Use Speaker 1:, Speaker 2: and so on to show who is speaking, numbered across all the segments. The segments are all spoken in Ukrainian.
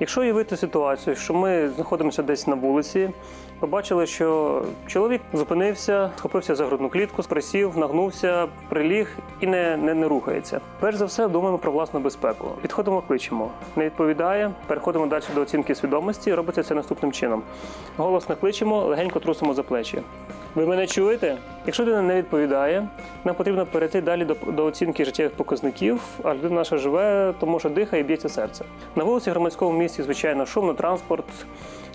Speaker 1: Якщо уявити ситуацію, що ми знаходимося десь на вулиці, побачили, що чоловік зупинився, схопився за грудну клітку, присів, нагнувся, приліг і не, не, не рухається. Перш за все, думаємо про власну безпеку. Підходимо, кличемо. Не відповідає, переходимо далі до оцінки свідомості. Робиться це наступним чином: голосно кличемо, легенько трусимо за плечі. Ви мене чуєте? Якщо людина не відповідає, нам потрібно перейти далі до, до оцінки життєвих показників, а людина наша живе, тому що дихає і б'ється серце. На вулиці громадському місті, звичайно, шумно, транспорт,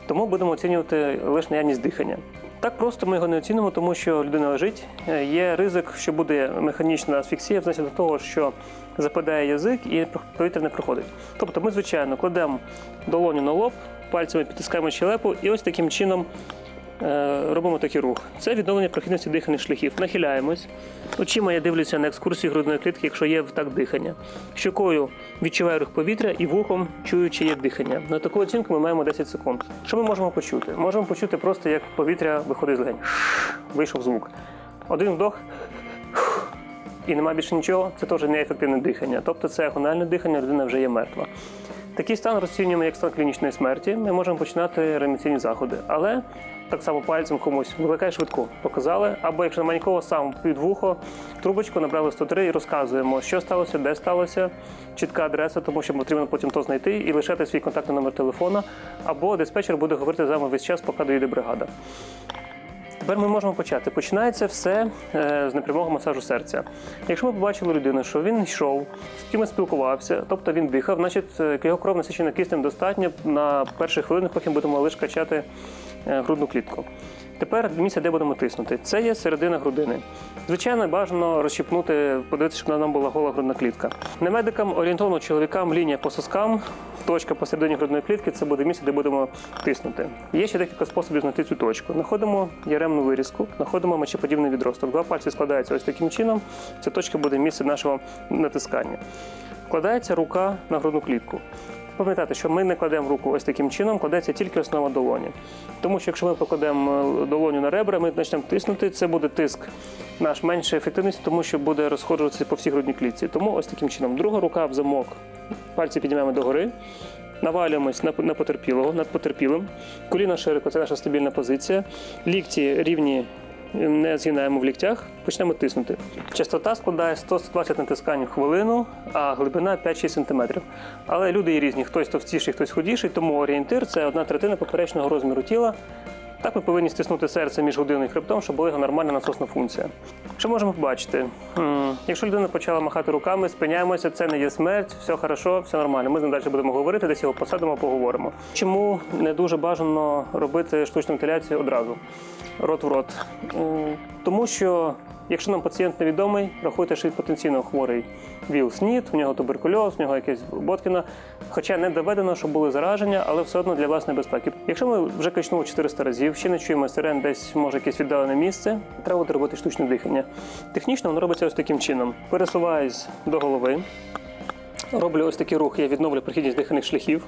Speaker 1: тому будемо оцінювати лише наявність дихання. Так просто ми його не оцінимо, тому що людина лежить. Е, Є ризик, що буде механічна асфіксія внаслідок того, що западає язик і повітря не проходить. Тобто ми, звичайно, кладемо долоню на лоб, пальцями підтискаємо щелепу і ось таким чином робимо такий рух. Це відновлення прохідності дихальних шляхів. Нахиляємось. Очима я дивлюся на екскурсії грудної клітки, якщо є так дихання. Щокою відчуваю рух повітря і вухом чую, чи є дихання. На таку оцінку ми маємо 10 секунд. Що ми можемо почути? Можемо почути просто, як повітря виходить з легень. Вийшов звук. Один вдох. І немає більше нічого, це теж неефективне дихання. Тобто це агональне дихання, людина вже є мертва. Такий стан розцінюємо як стан клінічної смерті. Ми можемо починати реанімаційні заходи. Але так само пальцем комусь викликає швидку, показали. Або якщо немає нікого, сам під вухо, трубочку набрали 103 і розказуємо, що сталося, де сталося, чітка адреса, тому що потрібно потім то знайти і лишати свій контактний номер телефона. Або диспетчер буде говорити з вами весь час, поки доїде бригада. Тепер ми можемо почати. Починається все е, з непрямого масажу серця. Якщо ми побачили людину, що він йшов, з кимось спілкувався, тобто він дихав, значить е, його кров насичена киснем достатньо на перші хвилини, поки будемо лише качати е, грудну клітку. Тепер місце, де будемо тиснути. Це є середина грудини. Звичайно, бажано розщипнути, подивитися, щоб на нам була гола грудна клітка. Не медикам, орієнтовно чоловікам лінія по соскам, точка посередині грудної клітки це буде місце, де будемо тиснути. Є ще декілька способів знайти цю точку. Знаходимо яремну вирізку, знаходимо мочеподібний відросток. Два пальці складаються ось таким чином. Ця точка буде місце нашого натискання. Вкладається рука на грудну клітку. Пам'ятайте, що ми не кладемо руку ось таким чином, кладеться тільки основа долоні. Тому що якщо ми покладемо е, долоню на ребра, ми почнемо тиснути, це буде тиск наш менше ефективності, тому що буде розходжуватися по всій грудній клітці. Тому ось таким чином. Друга рука в замок, пальці піднімаємо догори, навалюємось на, на потерпілого, над потерпілим. Коліна широко, це наша стабільна позиція. Лікті рівні не згинаємо в ліктях, почнемо тиснути. Частота складає 100-120 натискань в хвилину, а глибина 5-6 см. Але люди є різні, хтось товстіший, хтось худіший, тому орієнтир це одна третина поперечного розміру тіла. Так ми повинні стиснути серце між годиною і хребтом, щоб була його нормальна насосна функція. Що можемо побачити? Якщо людина почала махати руками, спиняємося, це не є смерть, все хорошо, все нормально. Ми з ним далі будемо говорити, десь його посадимо, поговоримо. Чому не дуже бажано робити штучну вентиляцію одразу? Рот в рот. Тому що якщо нам пацієнт невідомий, рахуйте, що він потенційно хворий ВІЛ-СНІД, в нього туберкульоз, в нього якесь Боткіна. Хоча не доведено, що були зараження, але все одно для власної безпеки. Якщо ми вже качнули 400 разів, ще не чуємо сирен, десь може якесь віддалене місце, треба буде робити штучне дихання. Технічно воно робиться ось таким чином: пересуваюсь до голови, роблю ось такий рух, я відновлю прохідність дихальних шляхів.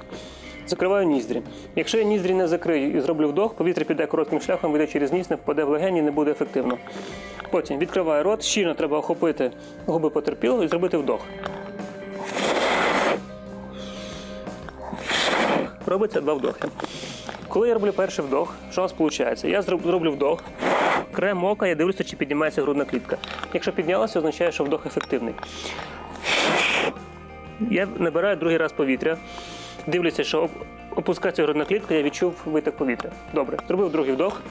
Speaker 1: Закриваю ніздрі. Якщо я ніздрі не закрию і зроблю вдох, повітря піде коротким шляхом, вийде через ніс, не впаде в легені, не буде ефективно. Потім відкриваю рот, щільно треба охопити губи потерпілого і зробити вдох. Робиться два вдохи. Коли я роблю перший вдох, що у нас виходить? Я зроблю вдох, краєм ока, я дивлюся, чи піднімається грудна клітка. Якщо піднялася, означає, що вдох ефективний. Я набираю другий раз повітря, дивлюся, що опускається грудна клітка, я відчув виток повітря. Добре, зробив другий вдох.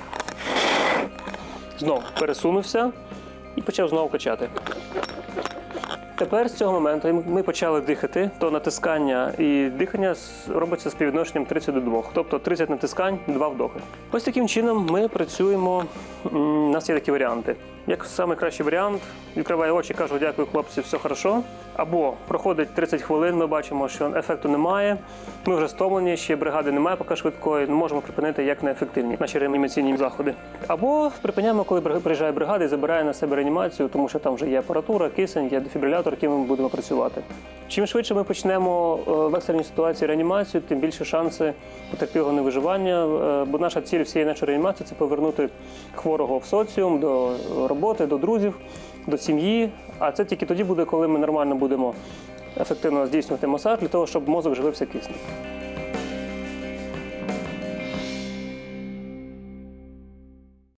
Speaker 1: Знову пересунувся і почав знову качати. Тепер з цього моменту ми почали дихати, то натискання і дихання робиться співвідношенням 30 до 2. Тобто 30 натискань, 2 вдохи. Ось таким чином ми працюємо. У нас є такі варіанти. Як найкращий варіант, відкриває очі, кажу, дякую, хлопці, все хорошо. Або проходить 30 хвилин, ми бачимо, що ефекту немає. Ми вже стомлені, ще бригади немає, поки швидкої. не можемо припинити як неефективні наші реанімаційні заходи. Або припиняємо, коли приїжджає бригада і забирає на себе реанімацію, тому що там вже є апаратура, кисень, є дефібрилятор, яким ми будемо працювати. Чим швидше ми почнемо е, в екстреній ситуації реанімацію, тим більше шанси потерпілого невиживання. Е, Бо наша ціль всієї нашої реанімації це повернути хворого в соціум до роботи, до друзів, до сім'ї. А це тільки тоді буде, коли ми нормально будемо ефективно здійснювати масаж для того, щоб мозок живився киснем.